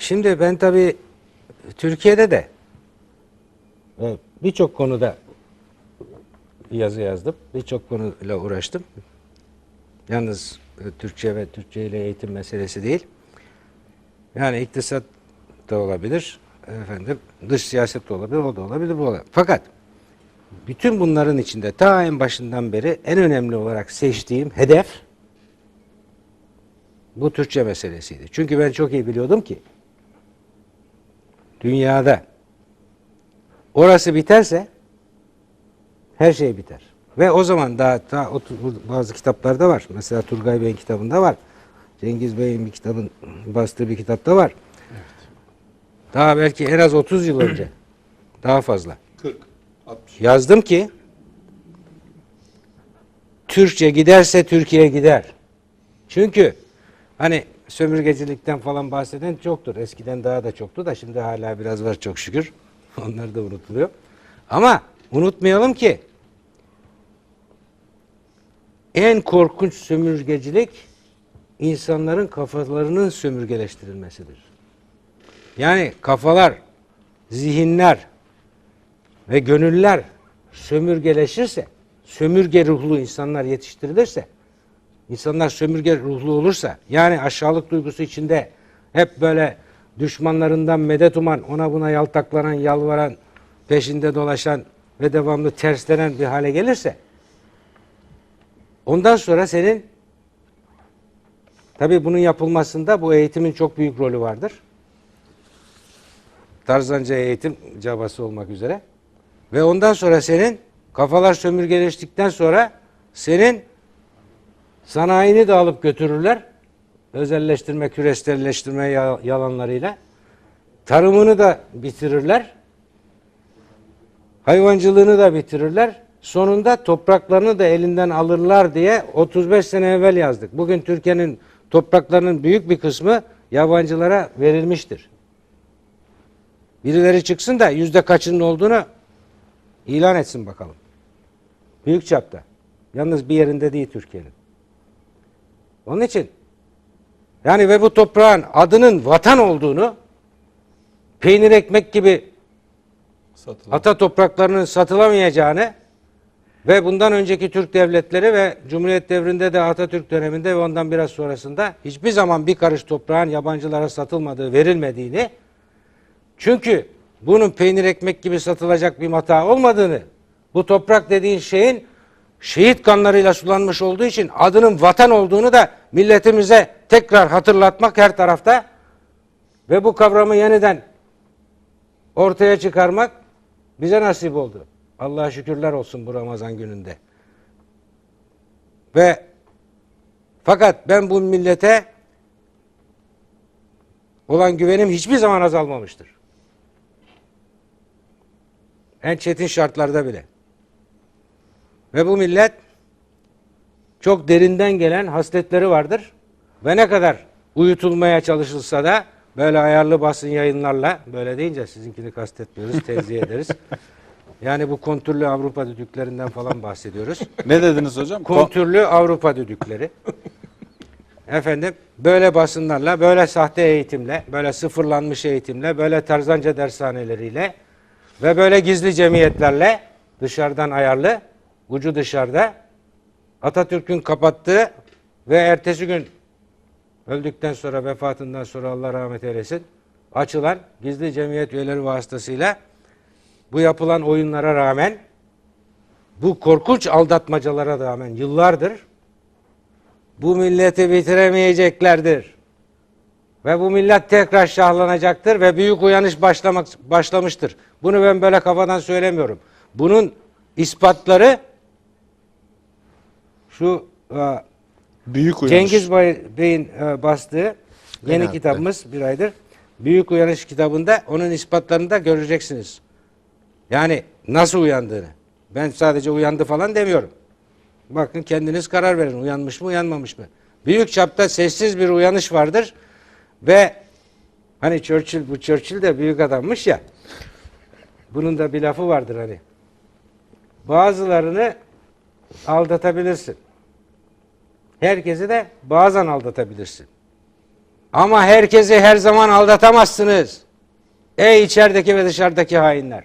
Şimdi ben tabii Türkiye'de de birçok konuda yazı yazdım. Birçok konuyla uğraştım. Yalnız e, Türkçe ve Türkçe ile eğitim meselesi değil. Yani iktisat da olabilir. Efendim dış siyaset de olabilir, o da olabilir, bu olabilir. Fakat bütün bunların içinde ta en başından beri en önemli olarak seçtiğim hedef bu Türkçe meselesiydi. Çünkü ben çok iyi biliyordum ki dünyada orası biterse her şey biter. Ve o zaman daha, daha bazı kitaplarda var. Mesela Turgay Bey'in kitabında var. Cengiz Bey'in bir kitabın bastığı bir kitapta var. Daha belki en az 30 yıl önce daha fazla 40, 60. yazdım ki Türkçe giderse Türkiye gider. Çünkü hani sömürgecilikten falan bahseden çoktur. Eskiden daha da çoktu da şimdi hala biraz var çok şükür. Onlar da unutuluyor. Ama unutmayalım ki en korkunç sömürgecilik insanların kafalarının sömürgeleştirilmesidir. Yani kafalar, zihinler ve gönüller sömürgeleşirse, sömürge ruhlu insanlar yetiştirilirse, insanlar sömürge ruhlu olursa, yani aşağılık duygusu içinde hep böyle düşmanlarından medet uman, ona buna yaltaklanan, yalvaran, peşinde dolaşan ve devamlı terslenen bir hale gelirse, ondan sonra senin tabii bunun yapılmasında bu eğitimin çok büyük rolü vardır. Tarzanca eğitim cabası olmak üzere. Ve ondan sonra senin kafalar sömürgeleştikten sonra senin sanayini de alıp götürürler. Özelleştirme, küreselleştirme ya- yalanlarıyla. Tarımını da bitirirler. Hayvancılığını da bitirirler. Sonunda topraklarını da elinden alırlar diye 35 sene evvel yazdık. Bugün Türkiye'nin topraklarının büyük bir kısmı yabancılara verilmiştir. Birileri çıksın da yüzde kaçının olduğunu ilan etsin bakalım. Büyük çapta. Yalnız bir yerinde değil Türkiye'nin. Onun için yani ve bu toprağın adının vatan olduğunu peynir ekmek gibi Satılan. ata topraklarının satılamayacağını ve bundan önceki Türk devletleri ve Cumhuriyet devrinde de Atatürk döneminde ve ondan biraz sonrasında hiçbir zaman bir karış toprağın yabancılara satılmadığı, verilmediğini çünkü bunun peynir ekmek gibi satılacak bir mata olmadığını, bu toprak dediğin şeyin şehit kanlarıyla sulanmış olduğu için adının vatan olduğunu da milletimize tekrar hatırlatmak her tarafta ve bu kavramı yeniden ortaya çıkarmak bize nasip oldu. Allah'a şükürler olsun bu Ramazan gününde. Ve fakat ben bu millete olan güvenim hiçbir zaman azalmamıştır. En çetin şartlarda bile. Ve bu millet çok derinden gelen hasletleri vardır. Ve ne kadar uyutulmaya çalışılsa da böyle ayarlı basın yayınlarla böyle deyince sizinkini kastetmiyoruz, tenzih ederiz. Yani bu kontürlü Avrupa düdüklerinden falan bahsediyoruz. Ne dediniz hocam? Ko- Kontürlü Avrupa düdükleri. Efendim böyle basınlarla, böyle sahte eğitimle, böyle sıfırlanmış eğitimle, böyle tarzanca dershaneleriyle ve böyle gizli cemiyetlerle dışarıdan ayarlı, ucu dışarıda Atatürk'ün kapattığı ve ertesi gün öldükten sonra vefatından sonra Allah rahmet eylesin açılan gizli cemiyet üyeleri vasıtasıyla bu yapılan oyunlara rağmen bu korkunç aldatmacalara rağmen yıllardır bu milleti bitiremeyeceklerdir. Ve bu millet tekrar şahlanacaktır ve büyük uyanış başlamak başlamıştır. Bunu ben böyle kafadan söylemiyorum. Bunun ispatları şu e, Büyük uyanış. Cengiz Bey'in e, bastığı yeni Evet, kitabımız bir aydır. Büyük Uyanış kitabında onun ispatlarını da göreceksiniz. Yani nasıl uyandığını. Ben sadece uyandı falan demiyorum. Bakın kendiniz karar verin. Uyanmış mı uyanmamış mı? Büyük çapta sessiz bir uyanış vardır. Ve hani Churchill bu Churchill de büyük adammış ya. Bunun da bir lafı vardır hani. Bazılarını aldatabilirsin. Herkesi de bazen aldatabilirsin. Ama herkesi her zaman aldatamazsınız. Ey içerideki ve dışarıdaki hainler.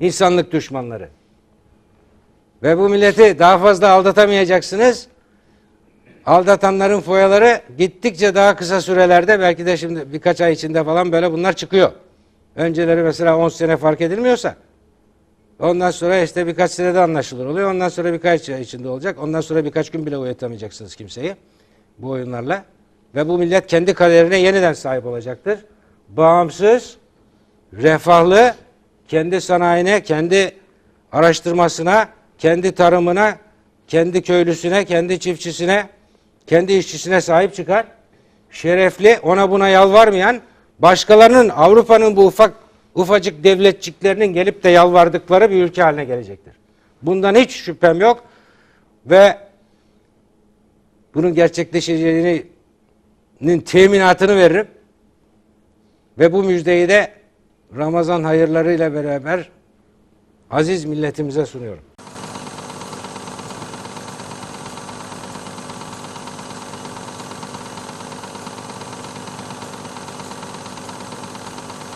İnsanlık düşmanları. Ve bu milleti daha fazla aldatamayacaksınız. Aldatanların foyaları gittikçe daha kısa sürelerde belki de şimdi birkaç ay içinde falan böyle bunlar çıkıyor. Önceleri mesela 10 sene fark edilmiyorsa ondan sonra işte birkaç senede anlaşılır oluyor. Ondan sonra birkaç ay içinde olacak. Ondan sonra birkaç gün bile uyutamayacaksınız kimseyi bu oyunlarla. Ve bu millet kendi kaderine yeniden sahip olacaktır. Bağımsız, refahlı, kendi sanayine, kendi araştırmasına, kendi tarımına, kendi köylüsüne, kendi çiftçisine, kendi işçisine sahip çıkar. Şerefli, ona buna yalvarmayan, başkalarının, Avrupa'nın bu ufak ufacık devletçiklerinin gelip de yalvardıkları bir ülke haline gelecektir. Bundan hiç şüphem yok ve bunun gerçekleşeceğinin teminatını veririm. Ve bu müjdeyi de Ramazan hayırlarıyla beraber aziz milletimize sunuyorum.